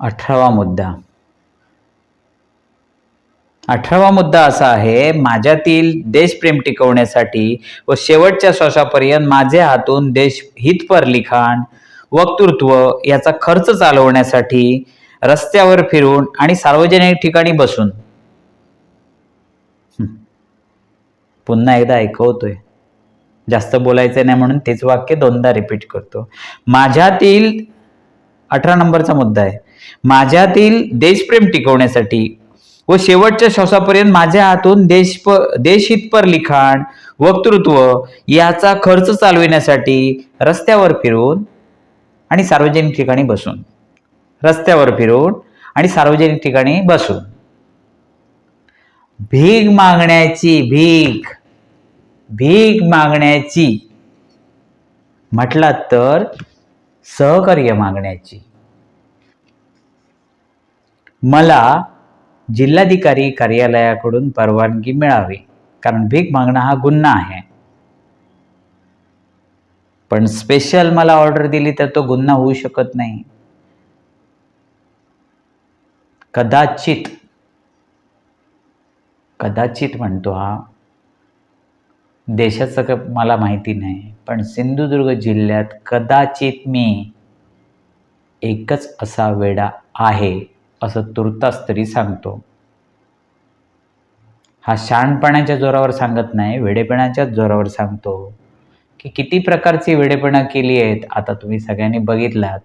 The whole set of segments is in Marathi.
अठरावा मुद्दा. अठरावा मुद्दा असा आहे माझ्यातील देशप्रेम टिकवण्यासाठी व शेवटच्या श्वासापर्यंत माझे हातून देश हितपर लिखाण वक्तृत्व याचा खर्च चालवण्यासाठी रस्त्यावर फिरून आणि सार्वजनिक ठिकाणी बसून. पुन्हा एकदा ऐकवतोय. जास्त बोलायचं नाही म्हणून तेच वाक्य दोनदा रिपीट करतो. माझ्यातील अठरा नंबरचा मुद्दा आहे. माझ्यातील देशप्रेम टिकवण्यासाठी व शेवटच्या श्वासापर्यंत माझ्या हातून देशप देशहितपर लिखाण वक्तृत्व याचा खर्च चालविण्यासाठी रस्त्यावर फिरून आणि सार्वजनिक ठिकाणी बसून. रस्त्यावर फिरून आणि सार्वजनिक ठिकाणी बसून. भीक मागण्याची भीक भीक मागण्याची म्हटलात तर सहकार्य मागण्याची. मला जिल्हाधिकारी कार्यालयाकडून परवानगी मिळावी कारण भीक मागणं हा गुन्हा आहे. पण स्पेशल मला ऑर्डर दिली तर तो गुन्हा होऊ शकत नाही. कदाचित कदाचित म्हणतो हा देशाचं मला माहिती नाही. पण सिंधुदुर्ग जिल्ह्यात कदाचित मी एकच असा वेडा आहे असं तुर्तास तरी सांगतो. हा शहाणपणाच्या जोरावर सांगत नाही वेडेपणाच्याच जोरावर सांगतो. की किती प्रकारची वेडेपणा केली आहेत आता तुम्ही सगळ्यांनी बघितलात.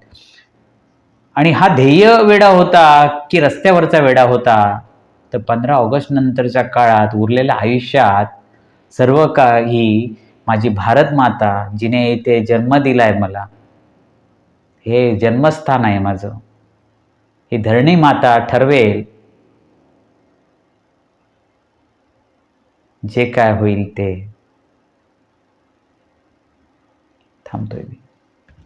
आणि हा ध्येय वेडा होता की रस्त्यावरचा वेडा होता तर पंधरा ऑगस्ट नंतरच्या काळात उरलेल्या आयुष्यात सर्व काही माझी भारत माता जिने इथे जन्म दिलाय मला हे जन्मस्थान आहे माझं. ही धरणी माता ठरवेल जे काय होईल ते. थांबतोय मी.